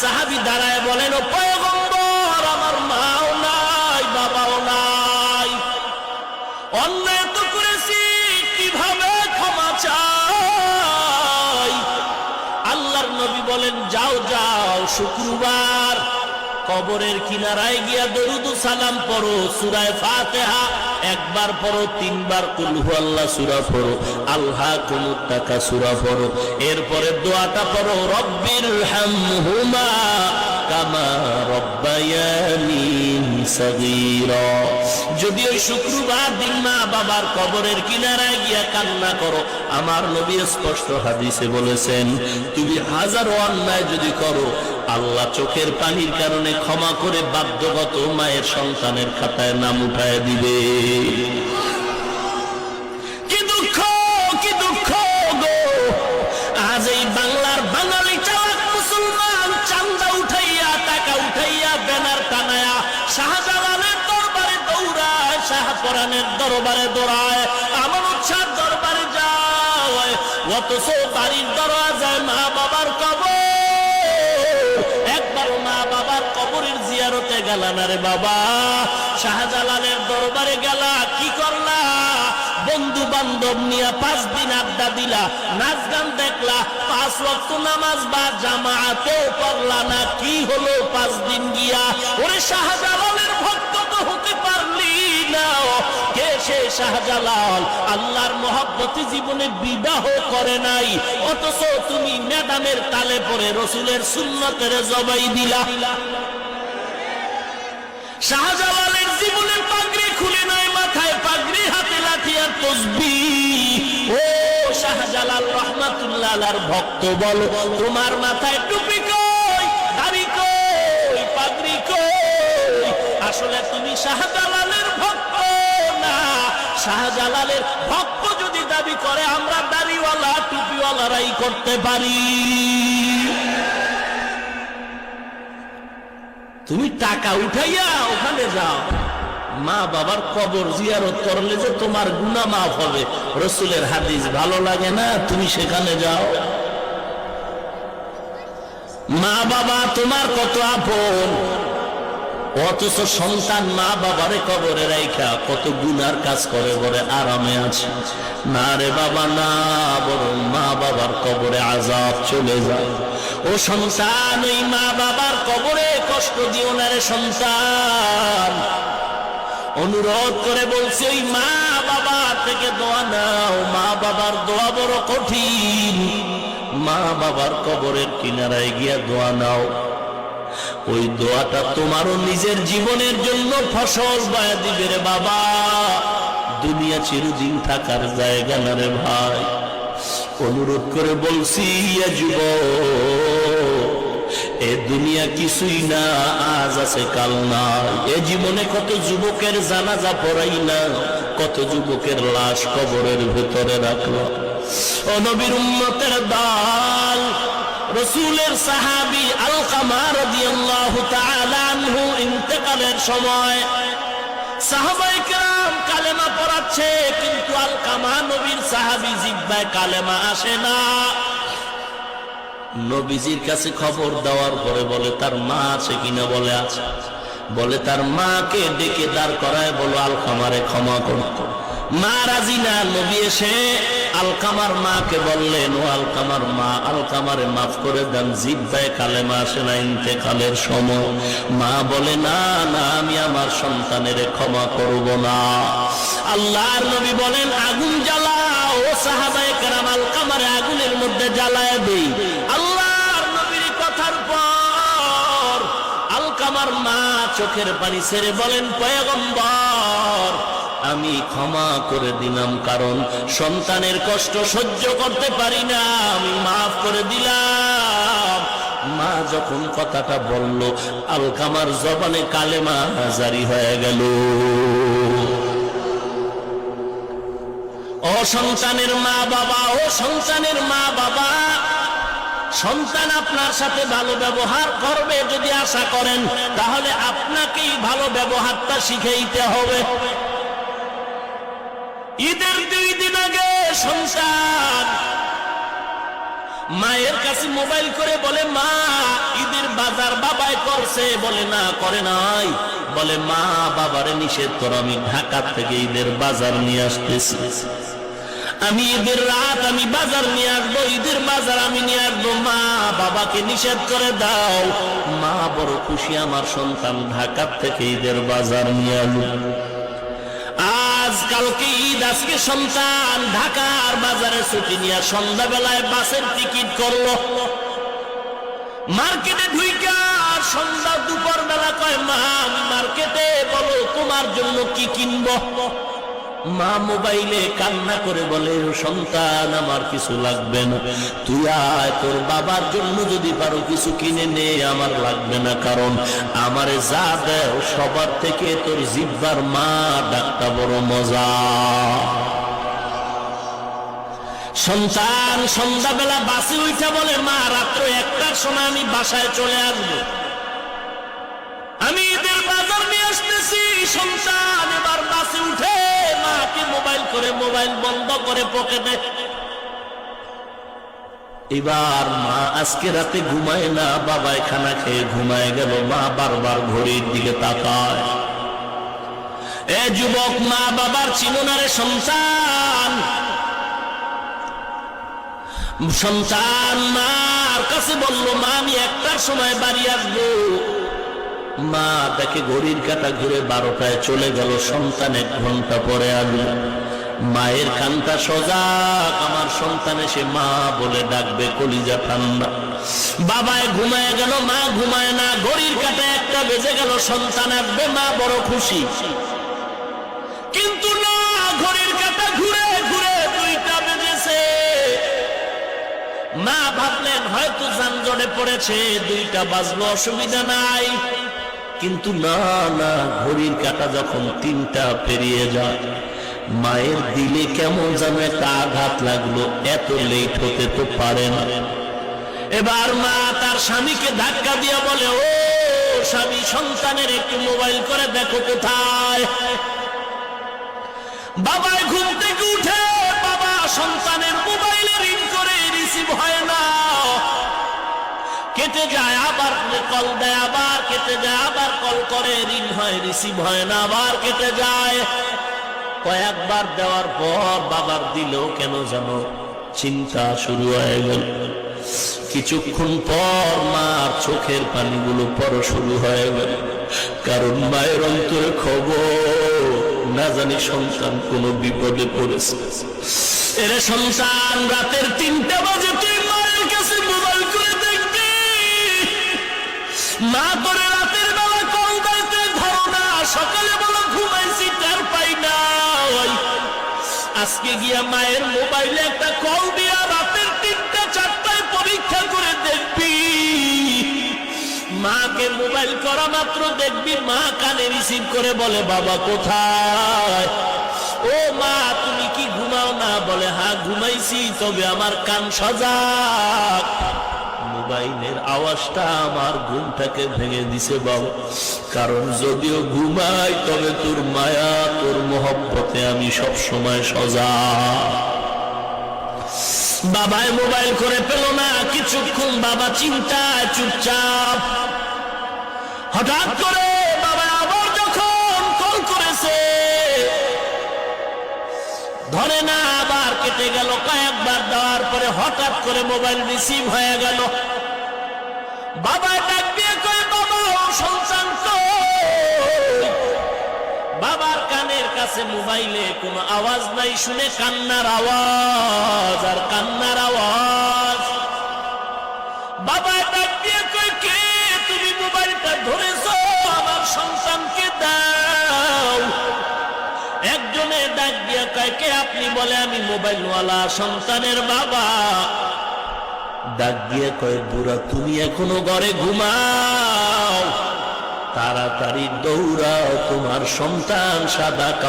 সাহাবি দাঁড়ায় বলেন, ও পয়গম্বর, আমার মাও নাই, বাবাও নাই। অন্যায় তো করেছি, কীভাবে ক্ষমা চাই? আল্লাহর নবী বলেন, যাও যাও, শুক্রবার। কবরের কিনারায় গিয়া দরুদ সালাম পড়ো, সুরায় ফাতেহা। একবার পড়ো, তিনবার কুলহু আল্লাহ সুরা পড়ো আল্লাহ কুমুত্তাকা সুরা পড়ো। এরপরে দোয়াটা পড়ো রব্বির হামহুমা যদি ওই শুক্রবার দিন মা বাবার কবরের কিনারায় গিয়া কান্না করো, আমার নবী স্পষ্ট হাদিসে বলেছেন, তুমি হাজারো অন্যায় যদি করো, আল্লাহ চোখের পানির কারণে ক্ষমা করে বাধ্যগত মায়ের সন্তানের খাতায় নাম উঠায় দিবে। দরবারে দৌড়ায় আমার উৎসাহ দরবারে যায়। অথচ বাড়ির দরওয়াজায় মা বাবার কবর। একবার মা বাবার কবরের জিয়ারতে গেল না রে বাবা। শাহজালালের দরবারে কি করলা? বন্ধু বান্ধব নিয়ে পাঁচ দিন আড্ডা দিলা, নাচ গান দেখলা, পাঁচ ওয়াক্ত নামাজ বা জামাতেও পড়লা না, কি হলো পাঁচ দিন গিয়া? ওরে শাহজালালের শাহজালাল, আল্লাহর মহব্বতে জীবনে বিবাহ করে নাই, অথচ তুমি ম্যাডামের তালে পরে রসুলের সুন্নতের জবাই দিলা। শাহজালালের জীবনে পাগড়ি খুলে নাই, মাথায় পাগড়ি, হাতে লাঠি আর তসবি। ও শাহজালাল, রহমাতুল্লাহ ভক্ত বলো, তোমার মাথায় টুপি কই, দাড়ি কই, পাগড়ি কই? আসলে তুমি না শাহজালালের ভক্ত যদি দাবি করে, আমরা দাড়িওয়ালা টুপিওয়ালারাই করতে পারি। তুমি টাকা উঠাইয়া ওখানে যাও। মা বাবার কবর জিয়ারত করলে যে তোমার গুণা মাফ হবে। রসুলের হাদিস ভালো লাগে না? তুমি সেখানে যাও। মা বাবা, তোমার কত আপন? অথচ সন্তান মা বাবারে কবরে রাইখা কত গুনার কাজ করে বলে আরামে আছে। না রে বাবা, না, বরং মা বাবার কবরে আজাব চলে যায়। ও সন্তান, ওই মা বাবার কবরে কষ্ট দিও না রে সন্তান। অনুরোধ করে বলছি, ওই মা বাবা থেকে দোয়া নাও। মা বাবার দোয়া বড় কঠিন। মা বাবার কবরের কিনারায় গিয়া দোয়া নাও। ওই দোয়াটা তোমারও নিজের জীবনের জন্য ফসল বয়া দিবে রে বাবা। দুনিয়া চিরদিন থাকার জায়গা না রে ভাই। অনুরোধ করে বলছি, ইয়া যুব এ দুনিয়া কিছুই না, আজ আছে, কাল না এ জীবনে কত যুবকের জানাজা পড়াই না, কত যুবকের লাশ কবরের ভেতরে রাখল ও নবীর উম্মতের দাল রসুলের সাহাবি আল কামার ইন্তেকালের সময় কালেমা পড়াচ্ছে, কিন্তু আল কামা নবীর সাহাবি জিব্বায় কালেমা আসে না। নবীজির কাছে খবর দেওয়ার পরে বলে, তার মা আছে কিনা? বলে, আছে। বলে, তার মাকে ডেকে দাঁড় করায় বলো, আলকামারে ক্ষমা করতো মা রাজি না? নবী এসে আলকামার মাকে বললেন, ও আলকামার মা, আলকামারে মাফ করে দেন, জিব্বায় কালেমা আসে না, ইন্তেকালের সময়। মা বলে, না না, আমি আমার সন্তানের ক্ষমা করব না। আল্লাহর নবী বলেন, আগুন জ্বালাও। ও সাহাবায়ে কেরাম, আলকামারে আগুনের মধ্যে জ্বালায় দেই। আল্লাহর নবীর কথার পর আলকামার মা চোখের পানি ছেড়ে বলেন, পয়গম্বর আমি ক্ষমা করে দিলাম, কারণ সন্তানের কষ্ট সহ্য করতে পারি না। আমি মাফ করে দিলাম। মা যখন কথাটা বলল, আলকামার জবানে কালেমা জারি হয়ে গেল। ও সন্তানের মা বাবা ও সন্তানের মা বাবা সন্তান আপনার সাথে ভালো ব্যবহার করবে যদি আশা করেন, তাহলে আপনাকেই ভালো ব্যবহারটা শিখাইতে হবে। ঈদের দুই দিন আগে সন্তান মায়ের কাছে মোবাইল করে বলে, মা, ঈদের বাজার বাবাই করছে। বলে, না, করে নাই। বলে, মা, বাবারে নিষেধ কর, আমি ঢাকা থেকে ঈদের বাজার নিয়ে আসতেছি। আমি ঈদের রাত আমি বাজার নিয়ে আসব, ঈদের বাজার আমি নিয়ে আসব। মা, বাবাকে নিষেধ করে দাও। মা, বড় খুশি, আমার সন্তান ঢাকা থেকে ঈদের বাজার নিয়ে আসব। কালকে ঈদ আজকে সন্তান ঢাকার বাজারে ছুটি নিয়ে সন্ধ্যাবেলায় বাসের টিকিট করল। মার্কেটে ঢুইকা সন্ধ্যা দুপুর বেলা কয়, মা মার্কেটে বলো, তোমার জন্য কি কিনবো? মা মোবাইলে কান্না করে বলে সন্তান, আমার কিছু লাগবে না। তুই আয়, তোর বাবার জন্য যদি পারো কিছু কিনে নে, আমার লাগবে না। কারণ আমারে যা দেও, সবার থেকে তোর জিব্বার মা ডাকটা বড় মজা। সন্তান, সন্ধ্যাবেলা বাসে উঠে বলে, মা, রাত্র একটার সময় আমি বাসায় চলে আসব। আমি এদের বাজার নিয়ে আসতেছি। সন্তান, এবার বাসে উঠে মাকে মোবাইল করে, মোবাইল বন্ধ করে পকেটে? এবার মা আজকে রাতে ঘুমায় না বাবায় খানা খেয়ে ঘুমায় গেল, মা বারবার ঘড়ির দিকে তাকায়। এ যুবক, মা বাবার চিননারে সন্তান। সন্তান মার কাছে বলল, মা, আমি একটার সময় বাড়ি আসব। মা দেখে ঘড়ির কাটা ঘুরে বারোটায় চলে গেল সন্তান এক ঘণ্টা পরে আসলো মায়ের কানটা সজাগ, আমার সন্তান এসে মা বলে ডাকবে, কলিজা ঠান্ডা। বাবায় ঘুমায় গেল, মা ঘুমায় না, ঘড়ির কাটা একটা বেজে গেল, সন্তান আসবে, মা বড় খুশি। কিন্তু না, ঘড়ির কাটা ঘুরে ঘুরে দুইটা বেজেছে। মা ভাবলেন, হয়তো যানজটে পড়েছে, দুইটা বাজলো, অসুবিধা নাই। কিন্তু না না, ঘড়ির কাটা যখন তিনটা পেরিয়ে যায়, মায়ের দিলে কেমন যেন একটা আঘাত লাগল, এত লেট হতে তো পারে না। এবার মা তার স্বামীকে ধাক্কা দিয়ে বলে, ও স্বামী, সন্তানের একটু মোবাইল করে দেখো কোথায়। বাবায় ঘুম থেকে উঠে, বাবা সন্তানের মোবাইলে রিং করে রিসিভ হয় না। কেটে যায়, আবার কল দেয় আবার কেটে যায় আবার কল করে রিং হয় রিসিভ না কেটে যায়। কয়েকবার দেওয়ার পর বাবার দিলেও কেন যেন চিন্তা শুরু হয়ে গেল। কিছুক্ষণ পর মার চোখের পানিগুলো পর শুরু হয়ে গেল। কারণ মায়ের অন্তরে খবর, না জানি সন্তান কোনো বিপদে পড়েছে। এরে সন্তান, রাতের তিনটা বাজে, তুই মায়ের কাছে মোবাইল করে দেখবি। মা তোরে সকালে বলো ঘুমাইছি টের পাই না আজকে গিয়া মায়ের মোবাইলে একটা কল দিয়া রাতের তিনটা, চারটায় পরীক্ষা করে দেখবি। মাকে মোবাইল করা মাত্র দেখবি, মা কানে রিসিভ করে বলে, বাবা কোথায়? ও মা, তুমি কি ঘুমাও না? বলে হ্যাঁ ঘুমাইছি, তবে আমার কান সজাগ। মোবাইলের আওয়াজটা আমার ঘুমটাকে ভেঙে দিছে বাবা। কারণ যদিও ঘুমাই, তবে তোর মায়া, তোর মহব্বতে আমি সব সময় সজাগ। বাবায় মোবাইল করে পেল না, কিছুক্ষণ বাবা চিন্তায় চুপচাপ। হঠাৎ করে বাবা আবার যখন কল করেছে, ধরে না, আবার কেটে গেল। কয়েকবার দেওয়ার পরে হঠাৎ করে মোবাইল রিসিভ হয়ে গেল। বাবা ডাক দিয়ে কয়, বাবা সন্তান তো। বাবার কানের কাছে মোবাইলে কোনো আওয়াজ নাই, শুনে কান্নার আওয়াজ আর কান্নার আওয়াজ। বাবা ডাক দিয়ে কয়, কে তুমি মোবাইলটা ধরেছো? আমার সন্তানকে দাও। একজনে ডাক দিয়ে কয়, কে আপনি? বলে, আমি মোবাইলওয়ালা সন্তানের বাবা। ডাক দিয়ে কয় বুড়া তুমি এখনও ঘরে ঘুমাও। তাড়াতাড়ি দৌড়াও তোমার সন্তান সাদা কাপড়